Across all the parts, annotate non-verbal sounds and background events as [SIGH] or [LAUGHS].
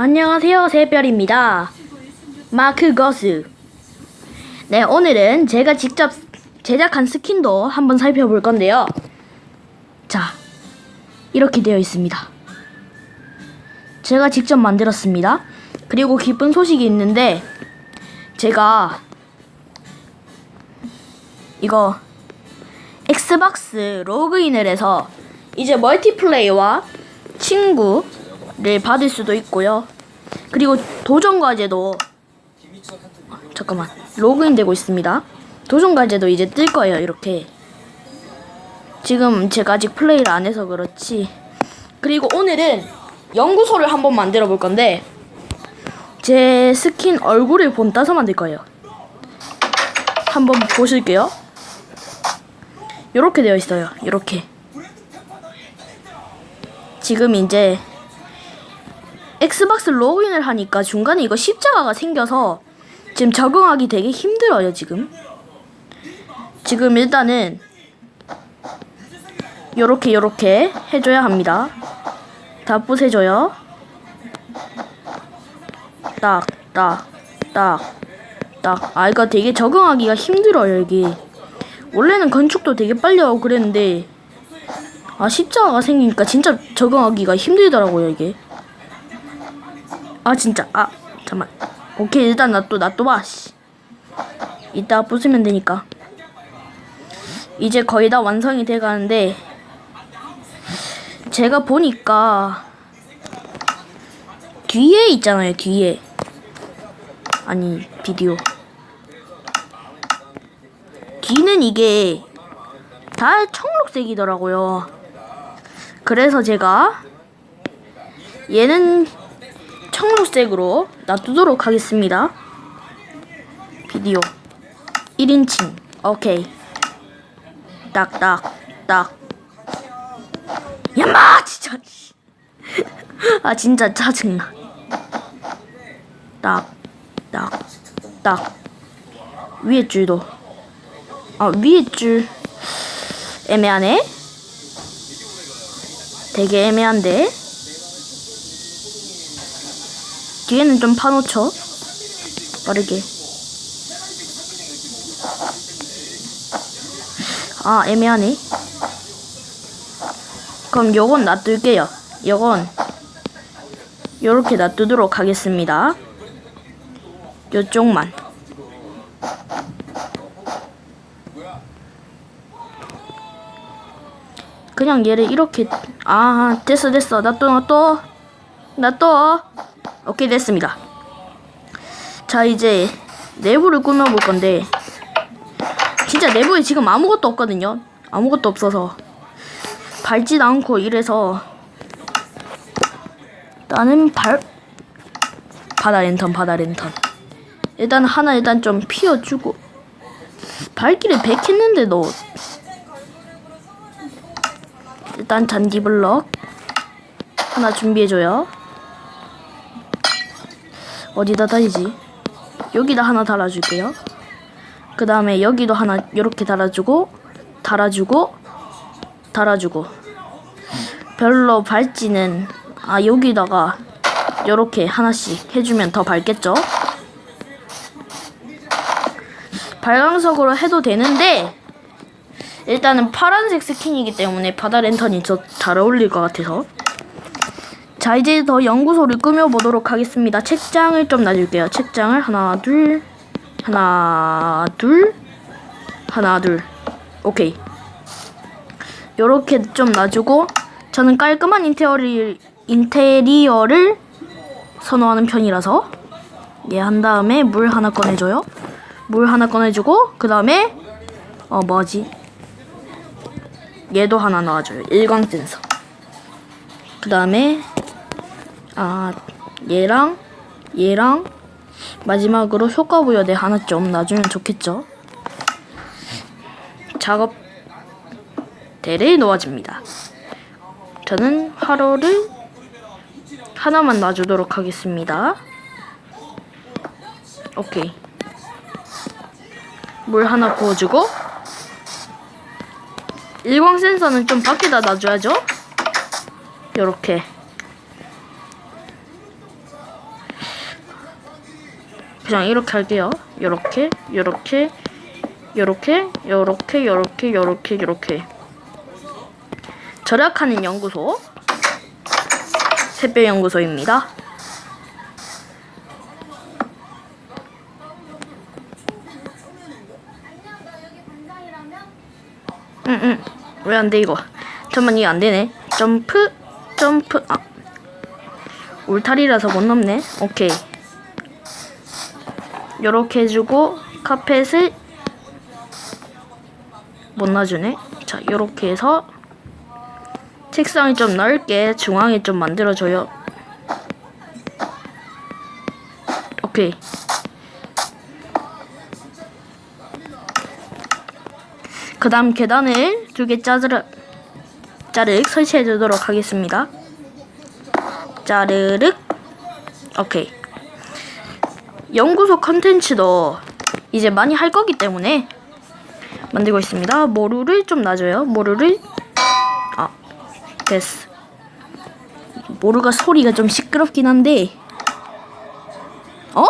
안녕하세요, 새별입니다. 마크 거스. 네, 오늘은 제가 직접 제작한 스킨도 한번 살펴볼 건데요. 자, 이렇게 되어 있습니다. 제가 직접 만들었습니다. 그리고 기쁜 소식이 있는데, 제가 이거 엑스박스 로그인을 해서 이제 멀티플레이와 친구 를 받을 수도 있고요. 그리고 도전 과제도 아, 잠깐만 로그인 되고 있습니다. 도전 과제도 이제 뜰 거예요. 이렇게 지금 제가 아직 플레이를 안 해서 그렇지. 그리고 오늘은 연구소를 한번 만들어 볼 건데 제 스킨 얼굴을 본 따서 만들 거예요. 한번 보실게요. 이렇게 되어 있어요. 이렇게. 지금 이제 엑스박스 로그인을 하니까 중간에 이거 십자가가 생겨서 지금 적응하기 되게 힘들어요, 지금. 지금 일단은 요렇게 요렇게 해줘야 합니다. 다 부세줘요. 딱, 딱, 딱, 딱. 아, 이거 되게 적응하기가 힘들어요, 여기. 원래는 건축도 되게 빨리 하고 그랬는데, 아, 십자가가 생기니까 진짜 적응하기가 힘들더라고요, 이게. 아, 진짜. 아, 잠만. 오케이, 일단 놔둬, 놔둬봐, 씨. 이따 부수면 되니까. 이제 거의 다 완성이 돼 가는데, 제가 보니까, 뒤에 있잖아요, 뒤에. 아니, 비디오. 뒤는 이게 다 청록색이더라고요. 그래서 제가 얘는 청록색으로 놔두도록 하겠습니다. 비디오. 1인칭. 오케이. 딱딱 딱. 야마! 진짜. [LAUGHS] 아 진짜 짜증나. 딱딱 딱. 위에 줄도. 아 위에 줄. 애매하네. 되게 애매한데 뒤에는 좀 파놓죠? 빠르게. 아 애매하네. 그럼 요건 놔둘게요. 요건 요렇게 놔두도록 하겠습니다. 요쪽만. 그냥 얘를 이렇게 아 됐어 됐어. 놔둬 놔둬. 놔둬 오케이 됐습니다. 자 이제 내부를 꾸며볼 건데 진짜 내부에 지금 아무것도 없거든요. 아무것도 없어서. 밟지도 않고 이래서 나는 발 바다 랜턴 바다 랜턴. 일단 하나 일단 좀 피워주고. 발길을 100 했는데도 일단 잔디 블럭 하나 준비해줘요. 어디다 달지? 여기다 하나 달아줄게요. 그 다음에 여기도 하나 이렇게 달아주고 달아주고 달아주고 별로 밝지는 아 여기다가 이렇게 하나씩 해주면 더 밝겠죠? 발광석으로 해도 되는데 일단은 파란색 스킨이기 때문에 바다 랜턴이 더잘 어울릴 것 같아서 자 이제 더 연구소를 꾸며보도록 하겠습니다. 책장을 좀 놔줄게요. 책장을. 하나 둘. 하나 둘. 하나 둘. 오케이. 요렇게 좀 놔주고 저는 깔끔한 인테리어를, 인테리어를 선호하는 편이라서 얘한 다음에 물 하나 꺼내줘요. 물 하나 꺼내주고 그 다음에 어 뭐지? 얘도 하나 넣어줘요. 일광 센서. 그 다음에 아 얘랑 얘랑 마지막으로 효과 부여대 하나 좀 놔주면 좋겠죠. 작업 대를 놓아줍니다. 저는 화로를 하나만 놔주도록 하겠습니다. 오케이. 물 하나 부어주고 일광 센서는 좀 밖에다 놔줘야죠. 요렇게 그냥 이렇게 할게요. 요렇게, 요렇게, 요렇게, 요렇게, 요렇게, 요렇게, 요렇게. 절약하는 연구소. 샛별 연구소입니다. 응, 응. 왜안 돼, 이거? 잠깐만, 이게 안 되네. 점프, 점프, 아. 울타리라서 못 넘네. 오케이. 요렇게 해주고, 카펫을 못 놔주네. 자, 요렇게 해서, 책상을 좀 넓게 중앙에 좀 만들어줘요. 오케이. 그 다음 계단을 두 개 짜르륵 짜르륵 설치해 주도록 하겠습니다. 짜르륵 오케이. 연구소 컨텐츠도 이제 많이 할 거기 때문에 만들고 있습니다. 모루를 좀 놔줘요. 모루를 아 됐어. 모루가 소리가 좀 시끄럽긴 한데 어?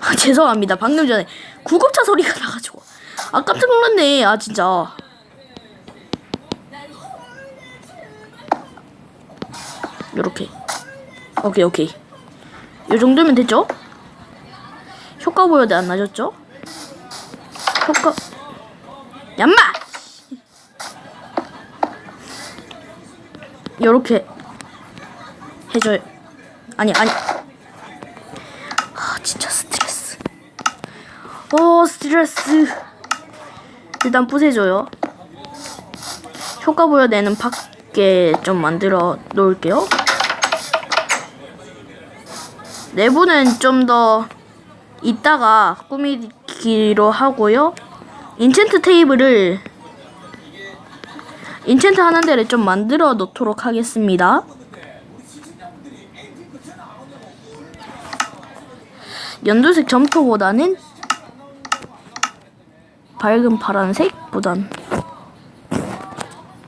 아, [LAUGHS] 죄송합니다. 방금 전에 구급차 소리가 나가지고 아 깜짝 놀랐네. 아 진짜. 요렇게. 오케이 오케이. 요 정도면 됐죠? 효과 보여도 안 나졌죠? 효과. 얌마. 요렇게 해줘요. 아니 아니. 아 진짜 스트레스. 오 스트레스. 일단 부세줘요. 효과 보여내는 밖에 좀 만들어 놓을게요. 내부는 좀 더 이따가 꾸미기로 하고요. 인챈트 테이블을 인챈트 하는 데를 좀 만들어 놓도록 하겠습니다. 연두색 점토보다는 밝은 파란색보단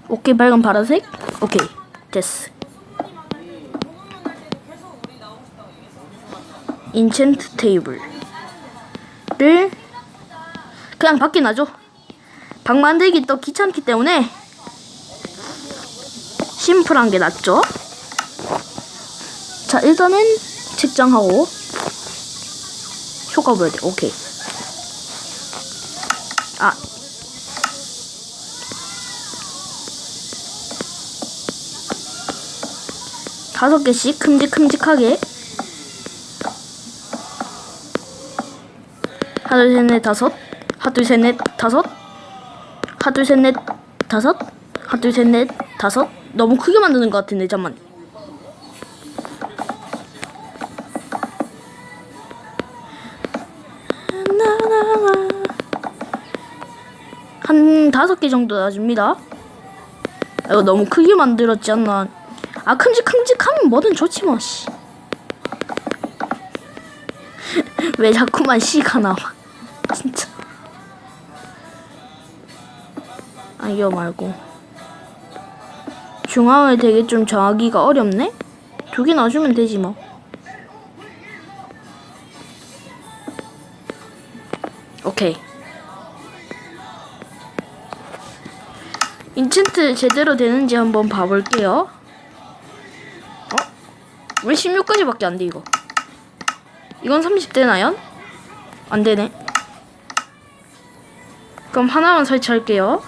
오케이 밝은 파란색 오케이 됐어 인챈트 테이블을 그냥 밖에 놔줘 방 만들기 또 귀찮기 때문에 심플한 게 낫죠 자 일단은 책장하고 효과 보여야 돼 오케이 아. 다섯 개씩 큼직큼직하게. 하나, 둘, 셋, 넷, 다섯. 하나, 둘, 셋, 넷, 다섯. 하나, 둘, 셋, 넷, 다섯. 하나, 둘, 셋, 넷, 다섯. 너무 크게 만드는 것 같은데, 잠만. 한 다섯 개 정도 놔줍니다. 이거 너무 크게 만들었지 않나? 아 큼직큼직하면 뭐든 좋지 뭐. 씨. [LAUGHS] 왜 자꾸만 씨가 나와? 이거 말고 중앙을 되게 좀 정하기가 어렵네. 두개 놔주면 되지 뭐. 오케이. 인챈트 제대로 되는지 한번 봐볼게요. 어? 왜 16까지밖에 안 돼, 이거? 이건 30 되나요? 안 되네. 그럼 하나만 설치할게요.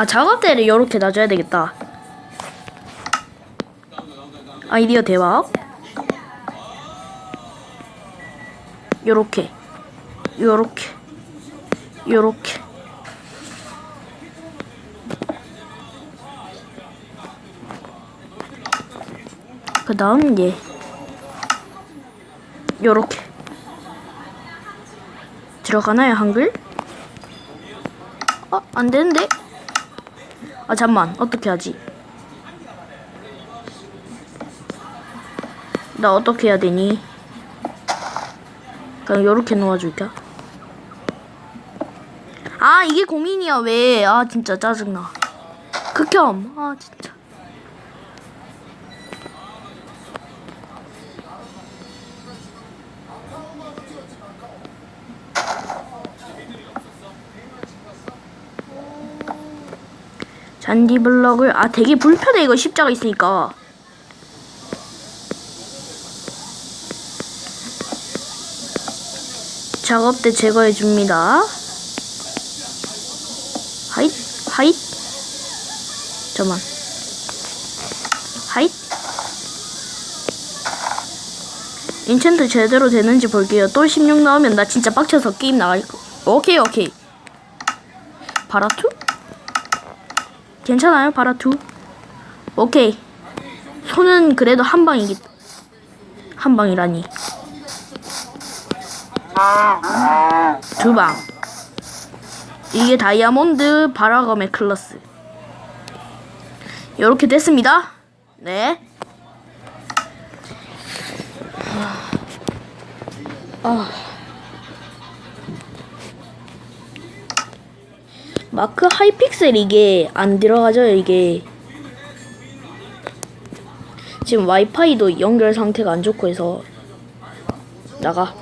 아, 작업대를 이렇게 놔줘야 되겠다. 아이디어 대박. 요렇게. 요렇게. 요렇게 그 다음 얘 요렇게 들어가나요 한글? 어? 안되는데? 아 잠만 어떻게 하지? 나 어떻게 해야 되니? 그냥 요렇게 놓아줄까? 아 이게 고민이야 왜? 아 진짜 짜증나. 극혐. 아 진짜. 잔디 블럭을 아 되게 불편해 이거 십자가 있으니까 작업대 제거해 줍니다. 하잇 하잇 잠만 하잇 인챈트 제대로 되는지 볼게요. 또 16 나오면 나 진짜 빡쳐서 게임 나갈 거. 오케이 오케이. 바라투? 괜찮아요 바라투. 오케이. 손은 그래도 한 방이기. 한 방이라니. 두 방. 이게 다이아몬드 바라검의 클러스. 이렇게 됐습니다. 네. 마크 하이픽셀 이게 안 들어가죠 이게. 지금 와이파이도 연결 상태가 안 좋고 해서 나가.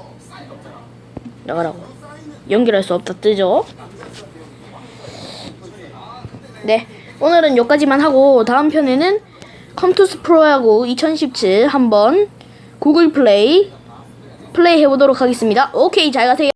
나가라고. 연결할 수 없다 뜨죠? 네 오늘은 여기까지만 하고 다음 편에는 컴투스 프로야구 2017 한번 구글 플레이 플레이 해보도록 하겠습니다. 오케이 잘 가세요